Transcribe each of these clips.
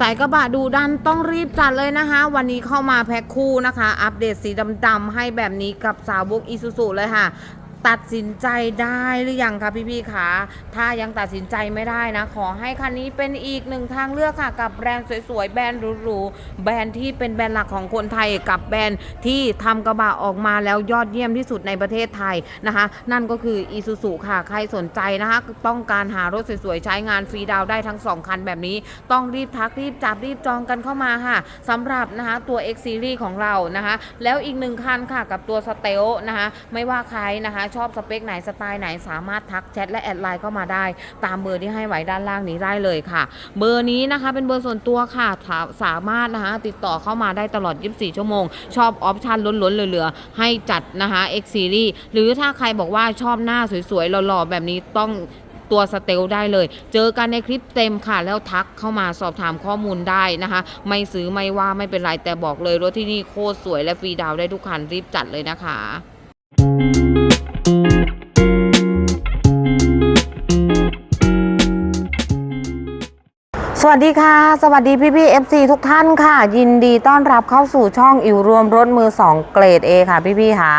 สายกระบะดูดันต้องรีบจัดเลยนะคะ วันนี้เข้ามาแพ็คคู่นะคะ อัปเดตสีดำๆให้แบบนี้กับสาวกอีซูซูเลยค่ะ ตัดสินใจได้หรือยังคะพี่ๆคะถ้ายังตัดสินใจไม่ได้นะ ขอให้คันนี้เป็นอีกหนึ่งทางเลือกค่ะ กับแบรนด์สวยๆ แบรนด์หรูๆ แบรนด์ที่เป็นแบรนด์หลักของคนไทย กับแบรนด์ที่ทำกระบะออกมาแล้วยอดเยี่ยมที่สุดในประเทศไทยนะคะ นั่นก็คืออีซูซูค่ะ ใครสนใจนะคะ ต้องการหารถสวยๆ ใช้งานฟรีดาวได้ทั้ง 2 คันแบบนี้ ต้องรีบทักรีบจับรีบจองกันเข้ามาค่ะสำหรับนะคะตัว X Series ของเรานะคะ แล้วอีกหนึ่งคันค่ะกับตัวสเตลนะคะ ไม่ว่าใครนะคะชอบสเปคไหนสไตล์ไหนสามารถทักแชทและแอดไลน์เข้ามาได้ ตามเบอร์ที่ให้ไว้ด้านล่างนี้ได้เลยค่ะ เบอร์นี้นะคะเป็นเบอร์ส่วนตัวค่ะสามารถนะคะติดต่อเข้ามาได้ตลอด 24 ชั่วโมง ชอบออปชันล้นๆเหลือๆให้จัดนะคะ X Series หรือถ้าใครบอกว่าชอบหน้าสวยๆหล่อๆแบบนี้ต้องตัวสเตลได้เลย เจอกันในคลิปเต็มค่ะ แล้วทักเข้ามาสอบถามข้อมูลได้นะคะ ไม่ซื้อไม่ว่าไม่เป็นไร แต่บอกเลยรถที่นี่โคตรสวยและฟรีดาวได้ทุกคันรีบจัดเลยนะคะ สวัสดีค่ะ สวัสดีพี่พี่ๆ FC ทุกท่านค่ะ ยินดีต้อนรับเข้าสู่ช่องอิวรวมรถมือ 2 เกรด A ค่ะพี่พี่ๆค่ะ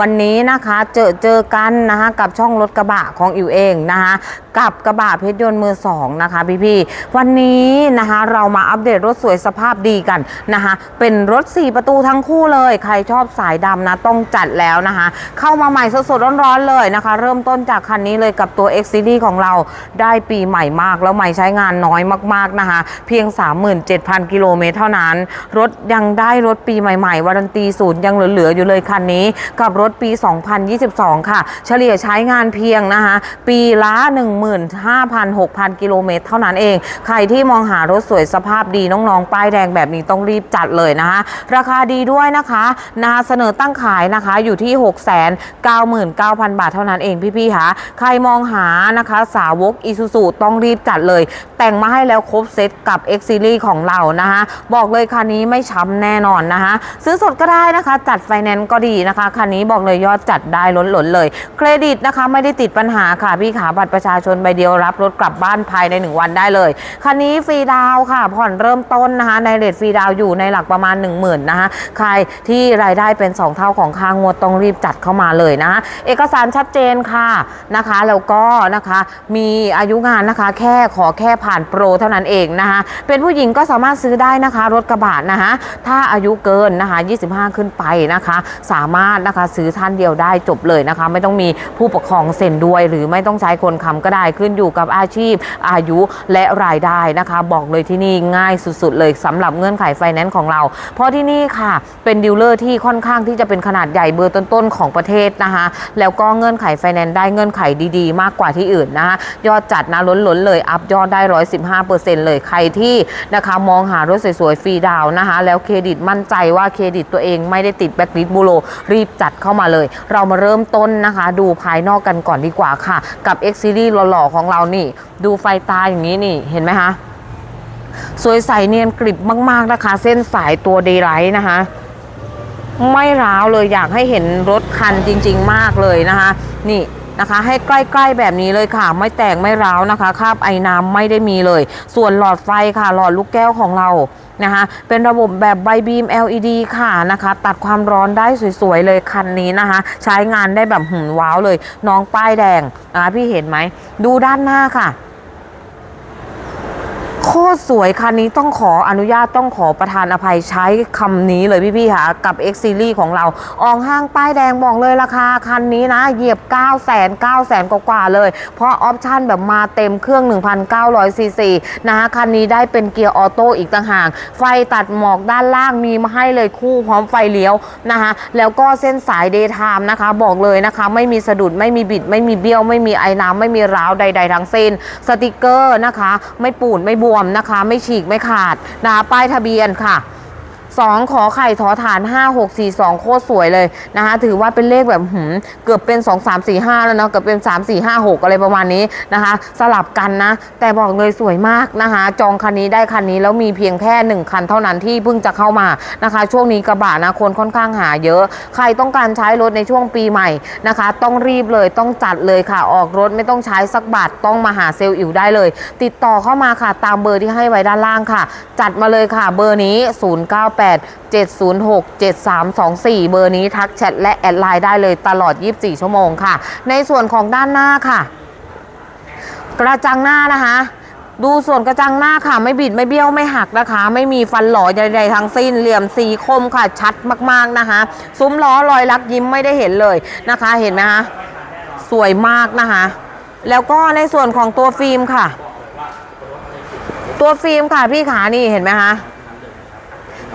วันนี้นะคะเจอเจอกันนะคะกับช่องรถกระบะของอิวเองนะคะกับกระบะเพชรยนต์มือ 2 นะคะพี่พี่วันนี้นะคะเรามาอัปเดตรถสวยสภาพดีกันนะคะเป็นรถ 4 ประตูทั้งคู่เลย ใครชอบสายดำนะต้องจัดแล้วนะคะเข้ามาใหม่สดๆร้อนๆเลยนะคะ เริ่มต้นจากคันนี้เลยกับตัว X Series ของเราได้ปีใหม่มากแล้วใหม่ใช้งานน้อยมากๆนะคะ เพียง 37,000 กิโลเมตรเท่านั้น รถยังได้รถปีใหม่ๆวารันตีศูนย์ยังเหลือๆอยู่เลยคันนี้ กับรถปี 2022 ค่ะ เฉลี่ยใช้งานเพียงนะคะ ปีละ 15,000-6,000 กิโลเมตรเท่านั้นเอง ใครที่มองหารถสวยสภาพดีน้องๆ ป้ายแดงแบบนี้ต้องรีบจัดเลยนะคะ ราคาดีด้วยนะคะนะคะเสนอตั้งขายนะคะอยู่ที่ 699,000 บาทเท่านั้นเองพี่ๆค่ะใครมองหานะคะ สาวกอีซูซูต้องรีบจัดเลย แต่งมาให้แล้วครบเซตกับ X Series ของเรานะคะ บอกเลยคันนี้ไม่ช้ำแน่นอนนะคะ ซื้อสดก็ได้นะคะ จัดไฟแนนซ์ก็ดีนะคะคันนี้บอกเลยยอดจัดได้ล้นหลนเลย เครดิตนะคะไม่ได้ติดปัญหาค่ะพี่ขาบัตรประชาชนใบเดียวรับรถกลับบ้านภายใน 1 วันได้เลยคันนี้ฟรีดาวค่ะ ผ่อนเริ่มต้นนะคะในเรทฟรีดาวอยู่ในหลักประมาณ 1 0,000นะคะใครที่รายได้เป็น 2 เท่าของค่างวดต้องรีบจัดเข้ามาเลยนะคะเอกสารชัดเจนค่ะนะคะแล้วก็นะคะมีอายุงานนะคะแค่ขอแค่ผ่านโปรเท่านั้นเองนะคะเป็นผู้หญิงก็สามารถซื้อได้นะคะรถกระบะนะคะถ้าอายุเกินนะคะ 25 ขึ้นไปนะคะ สามารถนะคะซื้อท่านเดียวได้จบเลยนะคะ ไม่ต้องมีผู้ปกครองเซ็นด้วย หรือไม่ต้องใช้คนค้ำก็ได้ขึ้นอยู่กับอาชีพ อายุและรายได้นะคะ บอกเลยที่นี่ง่ายสุดๆ เลยสำหรับเงื่อนไขไฟแนนซ์ของเรา เพราะที่นี่ค่ะเป็นดีลเลอร์ที่ค่อนข้างที่จะเป็นขนาดใหญ่เบอร์ต้นๆของประเทศนะคะ แล้วก็เงื่อนไขไฟแนนซ์ได้เงื่อนไขดีๆ มากกว่าที่อื่นนะคะยอดจัดนะล้นๆเลยอัพยอดได้115%เปอร์เซ็นลยใครที่นะคะมองหารถสวยๆฟรีดาวนะคะ แล้วเครดิตมั่นใจว่าเครดิตตัวเองไม่ได้ติดแบล็คลิสบูโรรีบจัดเข้ามาเลย เรามาเริ่มต้นนะคะ ดูภายนอกกันก่อนดีกว่าค่ะ กับ X Series หล่อๆของเรานี่ ดูไฟตาอย่างนี้นี่เห็นไหมคะสวยใสเนียนกริบมากๆนะคะ เส้นสายตัวเดย์ไลท์นะคะ ไม่ร้าวเลยอยากให้เห็นรถคันจริง ๆ มากเลยนะคะ นี่ นะคะ ให้ใกล้ๆแบบนี้เลยค่ะ ไม่แตกไม่ร้าวนะคะคราบไอ้น้ำไม่ได้มีเลย ส่วนหลอดไฟค่ะ หลอดลูกแก้วของเรานะคะเป็นระบบแบบใบบีม LED ค่ะนะคะ ตัดความร้อนได้สวยๆเลยคันนี้นะคะ ใช้งานได้แบบหืนว้าวเลย น้องป้ายแดงนะคะพี่เห็นไหม ดูด้านหน้าค่ะ โคตรสวยคันนี้ต้องขออนุญาตต้องขอประทานอภัยใช้คำนี้เลยพี่ๆค่ะ กับ X Series ของเราออกห้างป้ายแดงบอกเลยราคาคันนี้นะ เหยียบ 9 0 0 0 0 9 0 0 0 0 กว่าๆเลย เพราะออปชั่นแบบมาเต็มเครื่อง 1,900ซีซีนะคะคันนี้ได้เป็นเกียร์ออโต้อีกต่างหาก ไฟตัดหมอกด้านล่างมีมาให้เลยคู่พร้อมไฟเลี้ยวนะคะแล้วก็เส้นสายเดย์ไทม์นะคะ บอกเลยนะคะ ไม่มีสะดุดไม่มีบิด ไม่มีเบี้ยว ไม่มีไอ้น้ำไม่มีร้าวใด ๆ ทั้งสิ้นสติกเกอร์นะคะ ไม่ปูดไม่บวมนะคะ ไม่ฉีกไม่ขาดนะป้ายทะเบียนค่ะ 2 ขอไข่ถอฐาน 5 6 4 2 โคตรสวยเลยนะคะ ถือว่าเป็นเลขแบบหืมเกือบเป็น 2 3 4 5 แล้วเนาะเกือบเป็น 3 4 5 6 อะไรประมาณนี้นะคะ สลับกันนะ แต่บอกเลยสวยมากนะคะ จองคันนี้ได้คันนี้แล้วมีเพียงแค่ 1 คันเท่านั้นที่เพิ่งจะเข้ามานะคะ ช่วงนี้กระบะนะคนค่อนข้างหาเยอะ ใครต้องการใช้รถในช่วงปีใหม่นะคะ ต้องรีบเลยต้องจัดเลยค่ะออกรถไม่ต้องใช้สักบาทต้องมาหาเซลล์อิ๋วได้เลย ติดต่อเข้ามาค่ะตามเบอร์ที่ให้ไว้ด้านล่างค่ะ จัดมาเลยค่ะเบอร์นี้098 706 7324 เบอร์นี้ทักแชทและแอดไลน์ได้เลยตลอด 24 ชั่วโมงค่ะ ในส่วนของด้านหน้าค่ะ กระจังหน้านะคะดูส่วนกระจังหน้าค่ะ ไม่บิดไม่เบี้ยวไม่หักนะคะ ไม่มีฟันหล่อใดๆทั้งสิ้น เหลี่ยมสีคมค่ะ ชัดมากๆนะคะ ซุ้มล้อรอยลักยิ้มไม่ได้เห็นเลยนะคะ เห็นไหมคะสวยมากนะคะ แล้วก็ในส่วนของตัวฟิล์มค่ะ ตัวฟิล์มค่ะพี่ขานี่เห็นไหมคะ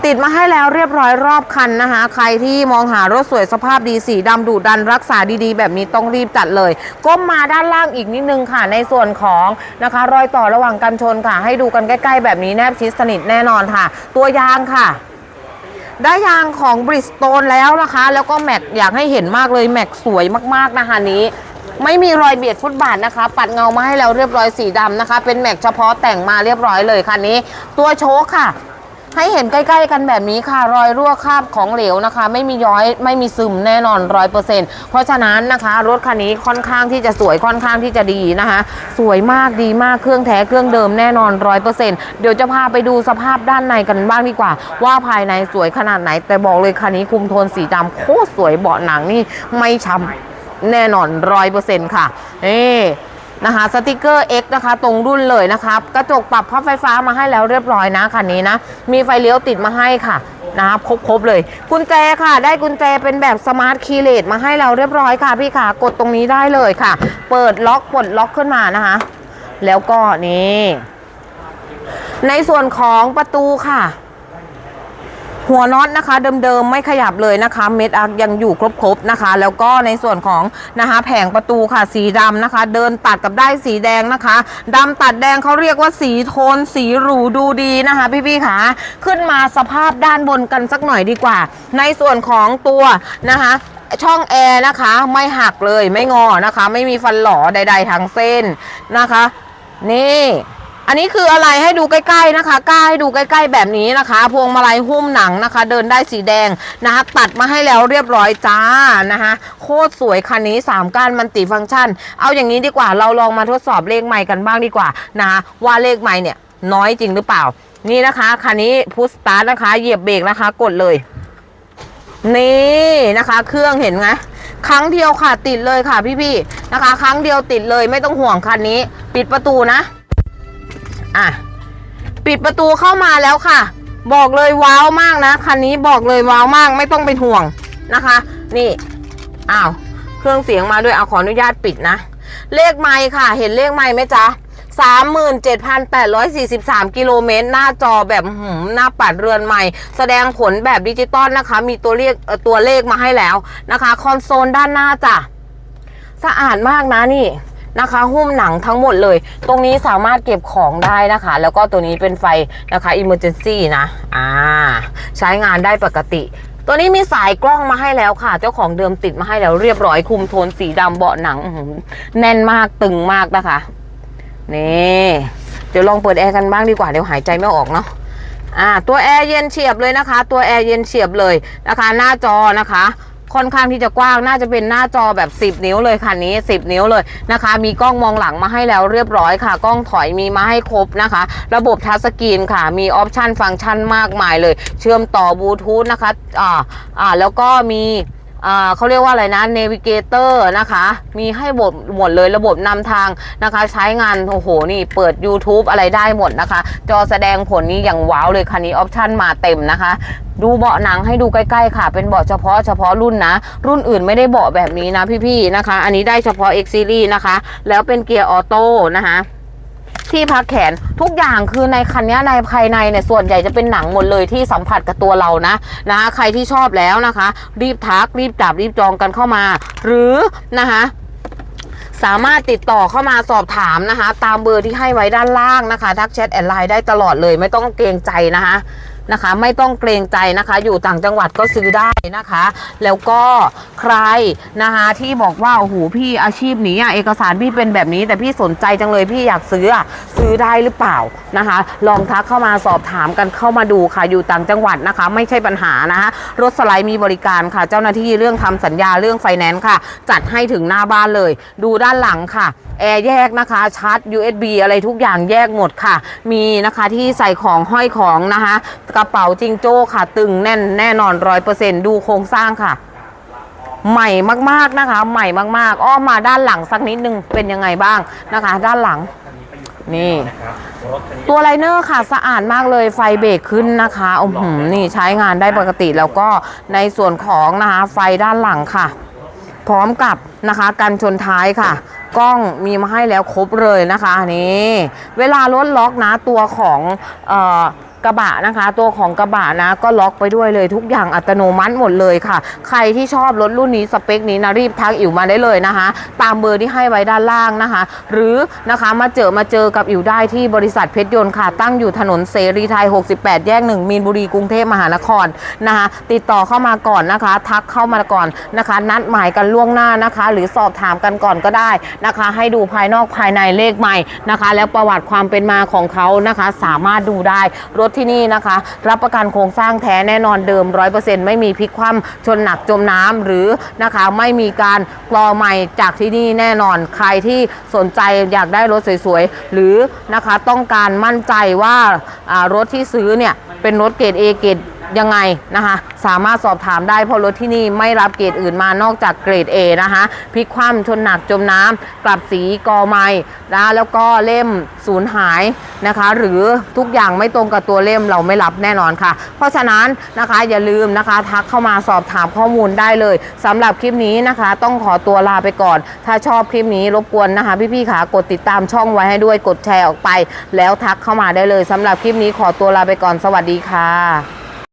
ติดมาให้แล้วเรียบร้อยรอบคันนะคะ ใครที่มองหารถสวยสภาพดีสีดำดุดันรักษาดีๆ แบบนี้ต้องรีบจัดเลย ก้มมาด้านล่างอีกนิดนึงค่ะ ในส่วนของนะคะ รอยต่อระหว่างกันชนค่ะ ให้ดูกันใกล้ ๆ แบบนี้แนบชิดสนิทแน่นอนค่ะ ตัวยางค่ะได้ยางของบริสโตนแล้วนะคะ แล้วก็แม็กอยากให้เห็นมากเลยแม็กสวยมากๆนะคะนี้ ไม่มีรอยเบียดฟุตบาทนะคะ ปัดเงามาให้แล้วเรียบร้อยสีดำนะคะ เป็นแม็กเฉพาะแต่งมาเรียบร้อยเลยคันนี้ ตัวโชคค่ะ ให้เห็นใกล้ ๆ กันแบบนี้ค่ะ รอยรั่วคราบของเหลวนะคะ ไม่มีย้อยไม่มีซึมแน่นอนร้อยเปอร์เซ็นต์เพราะฉะนั้นนะคะ รถคันนี้ค่อนข้างที่จะสวยค่อนข้างที่จะดีนะคะ สวยมากดีมากเครื่องแท้เครื่องเดิมแน่นอนร้อยเปอร์เซ็นต์เดี๋ยวจะพาไปดูสภาพด้านในกันบ้างดีกว่า ว่าภายในสวยขนาดไหน แต่บอกเลยคันนี้คุมโทนสีดำโคตรสวยเบาะหนังนี่ไม่ช้ำแน่นอนร้อยเปอร์เซ็นต์ค่ะนี่ นะคะสติกเกอร์ X นะคะ ตรงรุ่นเลยนะคะกระจกปรับพับไฟฟ้ามาให้แล้วเรียบร้อยนะคันนี้นะ มีไฟเลี้ยวติดมาให้ค่ะนะครับครบๆเลย กุญแจค่ะ ได้กุญแจเป็นแบบสมาร์ทคีย์เลสมาให้เราเรียบร้อยค่ะพี่ค่ะ กดตรงนี้ได้เลยค่ะ เปิดล็อกปลดล็อกขึ้นมานะคะ แล้วก็นี่ ในส่วนของประตูค่ะ หัวน็อตนะคะเดิมๆไม่ขยับเลยนะคะ เม็ดอักยังอยู่ครบๆนะคะ แล้วก็ในส่วนของนะคะแผงประตูค่ะสีดำนะคะ เดินตัดกับได้สีแดงนะคะดำตัดแดงเขาเรียกว่าสีโทนสีหรูดูดีนะคะ พี่ๆค่ะขึ้นมาสภาพด้านบนกันสักหน่อยดีกว่า ในส่วนของตัวนะคะช่องแอร์นะคะไม่หักเลยไม่งอนะคะ ไม่มีฟันหล่อใด ๆทั้งเส้นนะคะ นี่ อันนี้คืออะไรให้ดูใกล้ๆนะคะกล้าให้ดูใกล้ๆแบบนี้นะคะ พวงมาลัยหุ้มหนังนะคะ เดินได้สีแดงนะคะตัดมาให้แล้วเรียบร้อยจ้านะคะโคตรสวยคันนี้ 3ก้านมันติฟังก์ชัน เอาอย่างนี้ดีกว่าเราลองมาทดสอบเลขใหม่กันบ้างดีกว่านะคะว่าเลขใหม่เนี่ยน้อยจริงหรือเปล่า นี่นะคะคันนี้พุชสตาร์ทนะคะเหยียบเบรกนะคะ กดเลย นี่นะคะ เครื่องเห็นไหมครั้งเดียวค่ะติดเลยค่ะพี่ๆนะคะ ครั้งเดียวติดเลยไม่ต้องห่วงคันนี้ ปิดประตูนะ อะ ปิดประตูเข้ามาแล้วค่ะ บอกเลยว้าวมากนะคันนี้บอกเลยว้าวมากไม่ต้องเป็นห่วงนะคะ นี่อ้าวเครื่องเสียงมาด้วยเอาขออนุญาตปิดนะ เลขไมค์ค่ะ เห็นเลขไมค์ไหมจ๊ะ37,843 กิโลเมตร หน้าจอแบบหืมหน้าปัดเรือนใหม่ แสดงผลแบบดิจิตอลนะคะ มีตัวเลขตัวเลขมาให้แล้วนะคะ คอนโซลด้านหน้าจ้ะ สะอาดมากนะนี่ นะคะ หุ้มหนังทั้งหมดเลย ตรงนี้สามารถเก็บของได้นะคะ แล้วก็ตัวนี้เป็นไฟนะคะ Emergency นะ อ่า ใช้งานได้ปกติตัวนี้มีสายกล้องมาให้แล้วค่ะ เจ้าของเดิมติดมาให้แล้วเรียบร้อยคุมโทนสีดำเบาะหนังแน่นมากตึงมากนะคะ นี่เดี๋ยวลองเปิดแอร์กันบ้างดีกว่าเดี๋ยวหายใจไม่ออกเนาะอ่าตัวแอร์เย็นเฉียบเลยนะคะ ตัวแอร์เย็นเฉียบเลยนะคะ หน้าจอนะคะ ค่อนข้างที่จะกว้างน่าจะเป็นหน้าจอแบบ 10 นิ้วเลยคันนี้ 10 นิ้วเลยนะคะ มีกล้องมองหลังมาให้แล้วเรียบร้อยค่ะ กล้องถอยมีมาให้ครบนะคะ ระบบทัชสกรีนค่ะ มีออปชันฟังก์ชันมากมายเลย เชื่อมต่อบลูทูธนะคะอ่าอ่าแล้วก็มี เขาเรียกว่าอะไรนะ n นวิเกเตอร์นะคะ มีให้หมดหมดเลยระบบนำทางนะคะ ใช้งานโอ้โหนี่เปิด YouTube อะไรได้หมดนะคะ จอแสดงผลนี้อย่างว้าวเลยคันนี้ออปชันมาเต็มนะคะ ดูเบาะหนังให้ดูใกล้ๆค่ะ เป็นเบาะเฉพาะเฉพาะรุ่นนะ รุ่นอื่นไม่ได้เบาะแบบนี้นะพี่ๆนะคะ อันนี้ได้เฉพาะ X Series นะคะ แล้วเป็นเกียร์ออโต้นะคะ ที่พักแขนทุกอย่างคือในคันนี้ในภายในเนี่ยส่วนใหญ่จะเป็นหนังหมดเลยที่สัมผัสกับตัวเรานะนะใครที่ชอบแล้วนะคะ รีบทักรีบจับรีบจองกันเข้ามา หรือนะคะสามารถติดต่อเข้ามาสอบถามนะคะ ตามเบอร์ที่ให้ไว้ด้านล่างนะคะ ทักแชทแอนไลน์ได้ตลอดเลย ไม่ต้องเกรงใจนะคะนะคะ ไม่ต้องเกรงใจนะคะ อยู่ต่างจังหวัดก็ซื้อได้ นะคะ แล้วก็ใครนะคะที่บอกว่าโอ้โหพี่อาชีพนี้อะเอกสารพี่เป็นแบบนี้ แต่พี่สนใจจังเลยพี่อยากซื้ออะซื้อได้หรือเปล่านะคะ ลองทักเข้ามาสอบถามกันเข้ามาดูค่ะอยู่ต่างจังหวัดนะคะ ไม่ใช่ปัญหานะคะรถสไลด์มีบริการค่ะ เจ้าหน้าที่เรื่องทำสัญญาเรื่องไฟแนนซ์ค่ะ จัดให้ถึงหน้าบ้านเลย ดูด้านหลังค่ะแอร์แยกนะคะชาร์จ USB อะไรทุกอย่างแยกหมดค่ะ มีนะคะที่ใส่ของห้อยของนะคะ กระเป๋าจิงโจ้ค่ะ ตึงแน่นแน่นอนร้อยเปอร์เซ็นดูโครงสร้างค่ะ ใหม่มากๆนะคะ ใหม่มากๆ อ้อมมาด้านหลังสักนิดนึงเป็นยังไงบ้างนะคะ ด้านหลังนี่ ตัวไลเนอร์ค่ะสะอาดมากเลยไฟเบรกขึ้นนะคะโอ้โหนี่ใช้งานได้ปกติแล้วก็ในส่วนของนะคะไฟด้านหลังค่ะ พร้อมกับนะคะกันชนท้ายค่ะกล้องมีมาให้แล้วครบเลยนะคะนี่เวลารถล็อกนะตัวของเอ่อ กระบะนะคะ ตัวของกระบะนะก็ล็อกไปด้วยเลยทุกอย่างอัตโนมัติหมดเลยค่ะ ใครที่ชอบรถรุ่นนี้สเปคนี้นะรีบทักอิ๋วมาได้เลยนะคะ ตามเบอร์ที่ให้ไว้ด้านล่างนะคะ หรือนะคะมาเจอมาเจอกับอิ๋วได้ที่บริษัทเพชรยนต์ค่ะ ตั้งอยู่ถนนเสรีไทย 68 แยก 1 มีนบุรีกรุงเทพมหานครนะคะ ติดต่อเข้ามาก่อนนะคะ ทักเข้ามาก่อนนะคะ นัดหมายกันล่วงหน้านะคะ หรือสอบถามกันก่อนก็ได้นะคะ ให้ดูภายนอกภายในเลขใหม่นะคะ แล้วประวัติความเป็นมาของเขานะคะ สามารถดูได้รถที่นี่นะคะ รับประกันโครงสร้างแท้แน่นอนเดิม 100%ไม่มีพลิกคว่ำชนหนักจมน้ำหรือนะคะไม่มีการกรอใหม่จากที่นี่แน่นอน ใครที่สนใจอยากได้รถสวยๆ หรือนะคะต้องการมั่นใจว่าอ่ารถที่ซื้อเนี่ยเป็นรถเกรด A เกรด ยังไงนะคะ สามารถสอบถามได้เพราะรถที่นี่ไม่รับเกรดอื่นมานอกจากเกรด A นะคะพลิกคว่ำชนหนักจมน้ำกลับสีกอไม้นะแล้วก็เล่มสูญหายนะคะ หรือทุกอย่างไม่ตรงกับตัวเล่มเราไม่รับแน่นอนค่ะ เพราะฉะนั้นนะคะอย่าลืมนะคะทักเข้ามาสอบถามข้อมูลได้เลยสำหรับคลิปนี้นะคะ ต้องขอตัวลาไปก่อน ถ้าชอบคลิปนี้รบกวนนะคะ พี่ๆขากดติดตามช่องไว้ให้ด้วยกดแชร์ออกไป แล้วทักเข้ามาได้เลยสำหรับคลิปนี้ขอตัวลาไปก่อนสวัสดีค่ะ